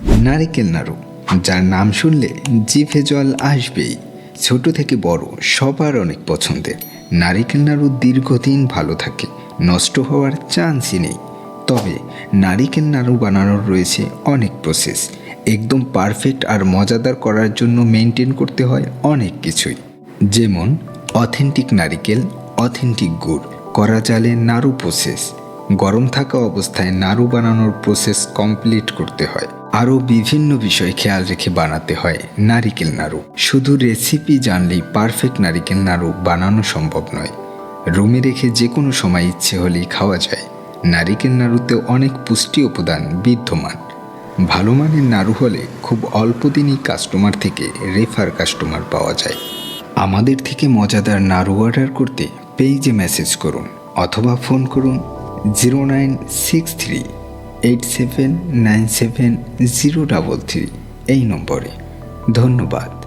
নারিকেল নাড়ু, যার নাম শুনলে জিভে জল আসবেই। ছোট থেকে বড়, সবার অনেক পছন্দের। নারিকেল নাড়ু দীর্ঘদিন ভালো থাকে, নষ্ট হওয়ার চান্সই নেই। তবে নারিকেল নাড়ু বানানোর রয়েছে অনেক প্রসেস একদম পারফেক্ট আর মজাদার করার জন্য মেনটেন করতে হয় অনেক কিছুই। যেমন অথেন্টিক নারিকেল অথেন্টিক গুড় করা জালে নাড়ু প্রসেস গরম থাকা অবস্থায় নাড়ু বানানোর প্রসেস কমপ্লিট করতে হয়। আরও বিভিন্ন বিষয় খেয়াল রেখে বানাতে হয় নারিকেল নাড়ু। শুধু রেসিপি জানলেই পারফেক্ট নারিকেল নাড়ু বানানো সম্ভব নয়। রুমে রেখে যে কোনো সময় ইচ্ছে হলেই খাওয়া যায়। নারিকেল নাড়ুতে অনেক পুষ্টি উপাদান বিদ্যমান। ভালো মানের নাড়ু হলে খুব অল্প দিনই কাস্টমার থেকে রেফার কাস্টমার পাওয়া যায়। আমাদের থেকে মজাদার নাড়ু অর্ডার করতে পেইজে মেসেজ করুন অথবা ফোন করুন zero nine six three eight seven nine seven zero double three এই নম্বরে। ধন্যবাদ।